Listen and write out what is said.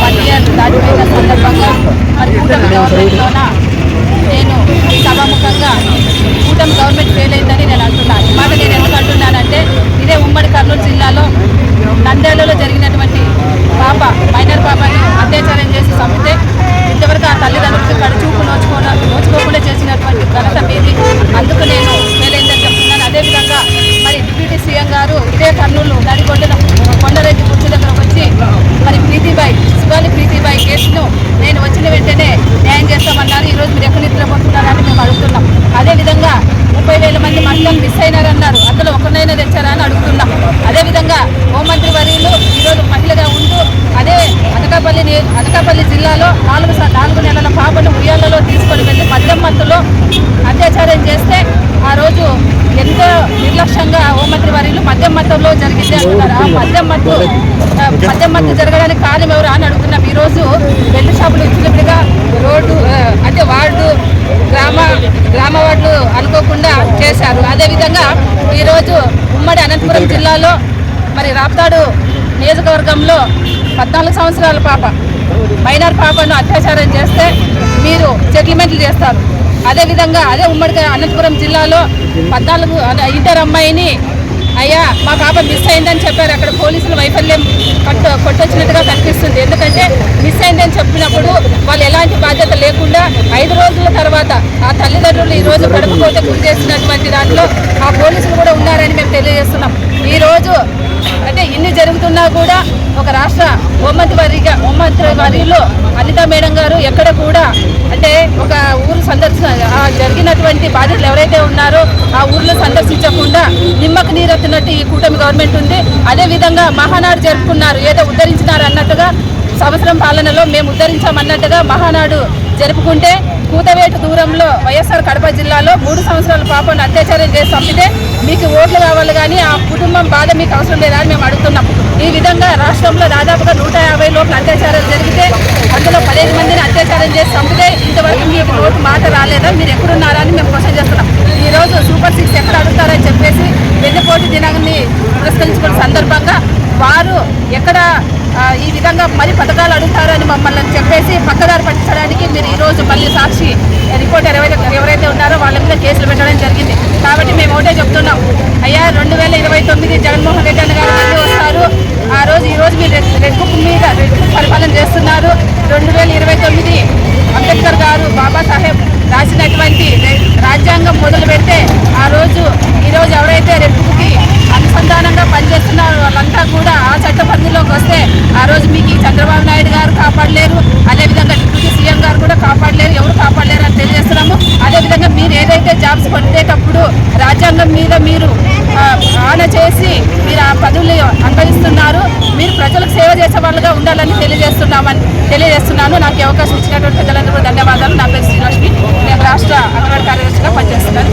One year దాటిపోయిన సందర్భంగా మరి కూటమి గవర్నమెంట్లోన నేను సభాముఖంగా కూటమి గవర్నమెంట్ ఫెయిల్ అయిందని నేను అంటున్నాను ఈ మాట నేను ఎందుకు అంటున్నానంటే ఇదే ఉమ్మడి కర్నూలు జిల్లాలో నంద్యాలలో జరిగినటువంటి పాప మైనర్ పాపని అత్యాచారం చేసి చంపితే ఇంతవరకు ఆ తల్లిదండ్రులకు కడుచూపు నోచుకోన నోచుకోకుండా చేసినటువంటి ఘనత మీది అందుకు నేను ఫెయిల్ అయిందని చెప్తున్నాను. అదేవిధంగా మరి డిప్యూటీ సీఎం గారు ఇదే కర్నూలు నడిగొండల ప్రీతిబాయ్ శివాలి ప్రీతిబాయ్ కేసును నేను వచ్చిన వెంటనే న్యాయం చేస్తామన్నారు. ఈరోజు మీరు ఎక్కడ నిద్రపోతున్నారని మేము అడుగుతున్నాం. అదేవిధంగా ముప్పై వేల మంది మహిళలు మిస్ అయినారన్నారు. అందులో ఒకరినైనా తెచ్చారా అని అడుగుతున్నాం. అదేవిధంగా హోంమంత్రి వర్యులు ఈరోజు మహిళగా ఉంటూ అదే అనకాపల్లి అనకాపల్లి జిల్లాలో నాలుగు నాలుగు నెలల పాపను ఉయ్యాలలో తీసుకొని వెళ్ళి మద్యం మత్తులో అత్యాచారం చేస్తే ఆ రోజు ఎంతో నిర్లక్ష్యంగా హోంమంత్రి వారిలు మద్యం మత్తంలో జరిగింది అంటున్నారు. ఆ మద్యం మత్తు మద్యం మత్తు జరగడానికి కారణం ఎవరు అని అడుగుతున్నాం. ఈరోజు బెల్ట్ షాపులు ఇచ్చినట్టుగా రోడ్డు అంటే వార్డు గ్రామ గ్రామ వార్డులు అనుకోకుండా చేశారు. అదేవిధంగా ఈరోజు ఉమ్మడి అనంతపురం జిల్లాలో మరి రాప్తాడు నియోజకవర్గంలో పద్నాలుగు సంవత్సరాల పాప మైనర్ పాపను అత్యాచారం చేస్తే మీరు సెటిల్మెంట్లు చేస్తారు. అదేవిధంగా అదే ఉమ్మడి అనంతపురం జిల్లాలో పద్నాలుగు అదే అమ్మాయిని అయ్యా మా పాప మిస్ అయిందని చెప్పారు. అక్కడ పోలీసులు వైఫల్యం కట్టు కొట్టొచ్చినట్టుగా కనిపిస్తుంది. ఎందుకంటే మిస్ అయిందని చెప్పినప్పుడు వాళ్ళు ఎలాంటి బాధ్యత లేకుండా ఐదు రోజుల తర్వాత ఆ తల్లిదండ్రులు ఈరోజు రోజు గడపకోతే గురి చేసినటువంటి దాంట్లో ఆ పోలీసులు కూడా ఉన్నారని మేము తెలియజేస్తున్నాం. ఈరోజు ఉన్నా కూడా ఒక రాష్ట్ర హోంమంత్రి వారిగా హోంమంత్రి వారిలో అనితా మేడం గారు ఎక్కడ కూడా అంటే ఒక ఊరు సందర్శన జరిగినటువంటి బాధితులు ఎవరైతే ఉన్నారో ఆ ఊర్లో సందర్శించకుండా ఉన్నట్టు ఈ కూటమి గవర్నమెంట్ ఉంది. అదే విధంగా మహానాడు జరుపుకున్నారు. ఏదో ఉద్ధరించినారు అన్నట్టుగా సంవత్సరం పాలనలో మేము ఉద్ధరించామన్నట్టుగా మహానాడు జరుపుకుంటే కూతవేటు దూరంలో వైఎస్ఆర్ కడప జిల్లాలో మూడు సంవత్సరాల పాపను అత్యాచారం చేసి చంపితే మీకు ఓట్లు కావాలి కానీ ఆ కుటుంబం బాధ మీకు అవసరం లేదా అని మేము అడుగుతున్నాం. ఈ విధంగా రాష్ట్రంలో దాదాపుగా నూట యాభై లోపల అత్యాచారాలు జరిగితే అందులో పదిహేను మందిని అత్యాచారం చేసి చంపితే ఇంతవరకు మీకు ఓటు మాట రాలేదా? మీరు ఎక్కడున్నారా అని మేము క్వశ్చన్ చేస్తున్నాం. సిక్స్ ఎక్కడ అడుగుతారని చెప్పేసి వెన్నుపోటు దినాన్ని పురస్కరించుకున్న సందర్భంగా వారు ఎక్కడ ఈ విధంగా మరి పథకాలు అడుగుతారని మమ్మల్ని చెప్పేసి పక్కదారి పట్టించడానికి మీరు ఈరోజు మళ్ళీ సాక్షి రిపోర్టర్ ఎవరైతే ఎవరైతే ఉన్నారో వాళ్ళ మీద కేసులు పెట్టడం జరిగింది. కాబట్టి మేము ఒకటే చెప్తున్నాం. అయ్యా రెండు వేల ఇరవై తొమ్మిది జగన్మోహన్ రెడ్డి అన్న గారు మళ్ళీ వస్తారు. ఆ రోజు ఈ రోజు మీరు రెడ్ మీద రెడ్ పరిపాలన చేస్తున్నారు. రెండు వేల ఇరవై తొమ్మిది అంబేద్కర్ గారు బాబాసాహెబ్ రాసినటువంటి రె- రాజ్యాంగం మొదలు పెడితే ఆ రోజు ఈ రోజు ఎవరైతే రెడ్ బుక్కి అనుసంధానంగా పనిచేస్తున్నారో వాళ్ళంతా కూడా ఆ చట్ట పరిధిలోకి వస్తే ఆ రోజు మీకు ఈ చంద్రబాబు నాయుడు గారు కాపాడలేరు అదేవిధంగా డిప్యూటీ సీఎం గారు కూడా కాపాడలేరు ఎవరు కాపాడలేరు అని తెలియజేస్తున్నాము అదేవిధంగా మీరు ఏదైతే జాబ్స్ పొందేటప్పుడు రాజ్యాంగం మీద మీరు ఆ, ఆన చేసి మీరు ఆ పదవులు అనుభవిస్తున్నారు మీరు ప్రజలకు సేవ చేసే వాళ్ళుగా ఉండాలని తెలియజేస్తున్నామని తెలియజేస్తున్నాను. నాకు అవకాశం ఇచ్చినటువంటి ప్రజలందరూ ధన్యవాదాలు. నా పేరు శ్రీలక్ష్మి. నేను రాష్ట్ర అంగన్వాడీ కార్యదర్శిగా పనిచేస్తున్నాను.